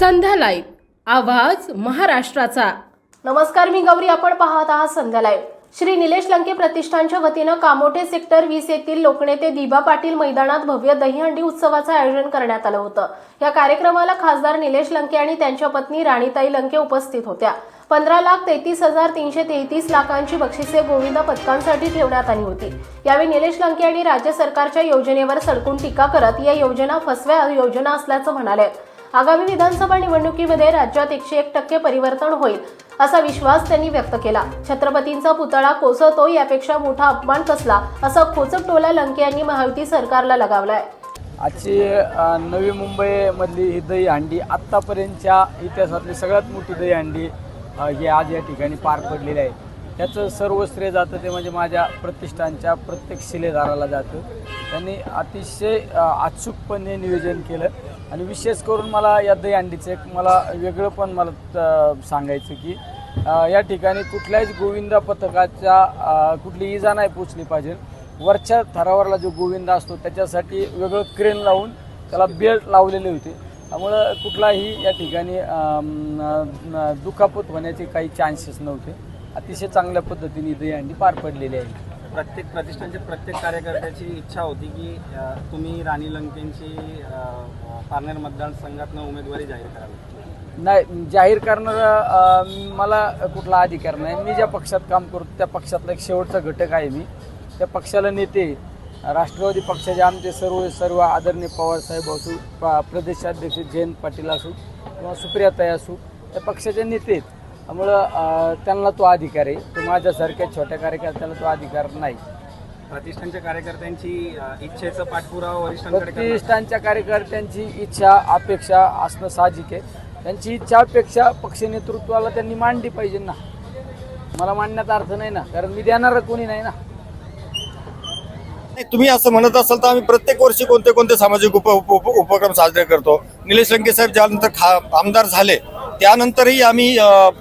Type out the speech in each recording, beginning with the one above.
संध्या live आवाज महाराष्ट्राचा. नमस्कार मी गौरी. आपण पाहत आहात संध्या लाईव्ह श्री निलेश लंके प्रतिष्ठानच्या वतीनं कामोठे सेक्टर वीस येथील लोकनेते दिबा पाटील मैदानात भव्य दहीहंडी उत्सवाचं आयोजन करण्यात आलं होतं. या कार्यक्रमाला खासदार निलेश लंके आणि त्यांच्या पत्नी राणीताई लंके उपस्थित होत्या. पंधरा लाख तेहतीस हजार तीनशे तेहतीस लाखांची बक्षिसे गोविंदा पथकांसाठी ठेवण्यात आली होती. यावेळी निलेश लंके आणि राज्य सरकारच्या योजनेवर सडकून टीका करत या योजना फसव्या योजना असल्याचं म्हणाले. आगामी विधानसभा निवडणुकीमध्ये राज्यात एकशे एक टक्के परिवर्तन होईल असा विश्वास त्यांनी व्यक्त केला. छत्रपतींचा पुतळा कोसळतो यापेक्षा मोठा अपमान कसला असा खोचक टोला लंके यांनी महायुती सरकारला लगावलाय. आजची नवी मुंबईमधली ही दहीहंडी आत्तापर्यंतच्या इतिहासातली सगळ्यात मोठी दहीहंडी अ, ही आज या ठिकाणी पार पडलेली आहे. त्याचं सर्व श्रेय जातं ते म्हणजे माझ्या प्रतिष्ठानच्या प्रत्येक शिलेदाराला जातं. त्यांनी अतिशय अचूकपणे नियोजन केलं. आणि विशेष करून मला या दहीहंडीचं एक मला वेगळं पण मला सांगायचं की या ठिकाणी कुठल्याच गोविंदा पथकाच्या कुठली इजा नाही पोचली पाहिजे. वरच्या थरावरला जो गोविंदा असतो त्याच्यासाठी वेगळं क्रेन लावून त्याला बेल्ट लावलेले होते. त्यामुळं कुठलाही या ठिकाणी दुखापत होण्याचे काही चान्सेस नव्हते. अतिशय चांगल्या पद्धतीने दहीहंडी पार पडलेली आहे. प्रत्येक प्रतिष्ठानच्या प्रत्येक कार्यकर्त्याची इच्छा होती की तुम्ही राणी लंकेंची अ, पारनेर मतदारसंघातनं उमेदवारी जाहीर करावी. नाही जाहीर करणारा मला कुठला अधिकार नाही. मी ज्या पक्षात काम करतो त्या पक्षातला एक शेवटचा घटक आहे मी. त्या पक्षाला नेते राष्ट्रवादी पक्षाचे आमचे सर्व सर्व आदरणीय पवारसाहेब असू प- प्रदेशाध्यक्ष जयंत पाटील असू किंवा सुप्रियाताई असू त्या पक्षाचे नेते आहेत. त्यामुळं त्यांना तो अधिकार आहे. तो माझ्यासारख्या छोट्या कार्यकर्त्याला तो अधिकार नाही. प्रतिष्ठानच्या कार्यकर्त्यांची इच्छेचा पाठपुरावा वरिष्ठांकडे. प्रतिष्ठानच्या कार्यकर्त्यांची इच्छा अपेक्षा असणं साहजिक आहे. त्यांची इच्छा अपेक्षा पक्ष नेतृत्वाला त्यांनी मांडली पाहिजे ना. मला मांडण्यात अर्थ नाही ना कारण मी देणार कोणी नाही ना. नाही, तुम्ही असं म्हणत असाल तर आम्ही प्रत्येक वर्षी कोणते कोणते सामाजिक उप उप उप- उपक्रम साजरे करतो. निलेश लंके साहेब ज्यानंतर खा आमदार झाले त्यानंतरही आम्ही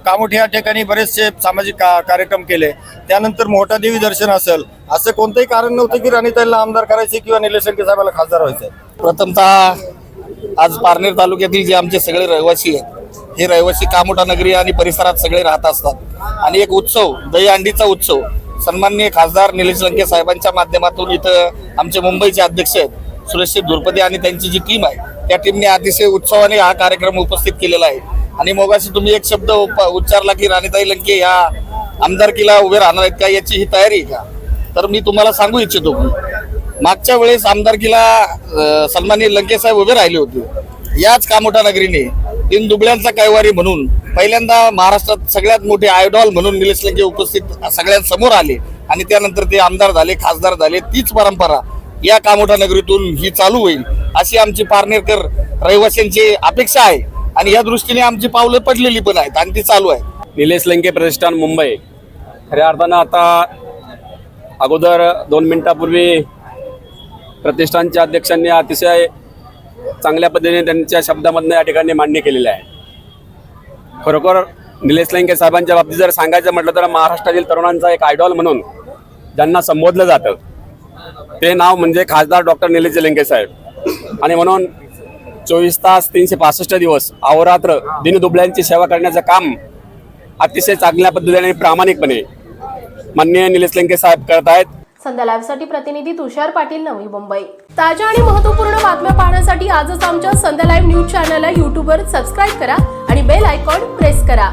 कामोठी या ठिकाणी बरेचसे सामाजिक का कार्यक्रम केले. त्यानंतर मोठा देवी दर्शन असेल असं कोणतंही कारण नव्हतं की राणीताईला आमदार करायचे किंवा निलेश लंके साहेबाला खासदार व्हायचे. प्रथमतः आज पारनेर तालुक्यातील जे आमचे सगळे रहिवासी आहेत हे रहिवासी कामोठा नगरी आणि परिसरात सगळे राहत असतात. आणि एक उत्सव दहीहंडीचा उत्सव सन्माननीय खासदार निलेश लंके साहेबांच्या माध्यमातून इथं आमचे मुंबईचे अध्यक्ष आहेत सुरेश धुरपदे आणि त्यांची जी टीम आहे त्या टीमने अतिशय उत्सवाने हा कार्यक्रम उपस्थित केलेला आहे. आणि मोगाशी तुम्ही एक शब्द उच्चारला की राणीताई लंके या आमदारकीला उभे राहणार आहेत का? याची ही तयारी का? तर मी तुम्हाला सांगू इच्छितो. मागच्या वेळेस आमदारकीला अं, सन्माननीय लंके साहेब उभे राहिले होते. याच कामोठा नगरीने तीन दुबळ्यांचा कैवारी म्हणून पहिल्यांदा महाराष्ट्रात सगळ्यात मोठे आयडॉल म्हणून निलेश लंके उपस्थित सगळ्यांसमोर आले. आणि त्यानंतर ते आमदार झाले खासदार झाले तीच परंपरा या कामोठा नगरीतून ही चालू होईल अशी आमची पारनेरकर रहिवाशांची अपेक्षा आहे. आणि या दृष्टीने आमची पावलं पडलेली पण आहेत आणि ती चालू आहे निलेश लंके प्रतिष्ठान मुंबई. खऱ्या अर्थानं आता अगोदर दोन मिनिटापूर्वी प्रतिष्ठानच्या अध्यक्षांनी अतिशय चांगल्या पद्धतीने त्यांच्या शब्दामधनं या ठिकाणी मांडणी केलेली आहे. खरोखर निलेश लंके साहेबांच्या बाबतीत जर सांगायचं म्हटलं तर महाराष्ट्रातील तरुणांचा एक आयडॉल म्हणून ज्यांना संबोधलं जातं ते नाव म्हणजे खासदार डॉक्टर निलेश लंके साहेब. आणि म्हणून चोवीस तास तीनशे पासष्ट दिवस अहोरात्र दिनदुबळ्यांची सेवा करण्याचं काम अतिशय चांगल्या पद्धतीने आणि प्रामाणिकपणे माननीय निलेश लंके साहेब करत आहेत. संध्या लाईव्हसाठी प्रतिनिधी तुषार पाटील नवी मुंबई. ताज्या आणि महत्त्वपूर्ण बातम्या पाहण्यासाठी आजच आमच्या संध्या लाईव्ह न्यूज चॅनलला यूट्यूबवर सबस्क्राईब करा आणि बेल आयकॉन प्रेस करा.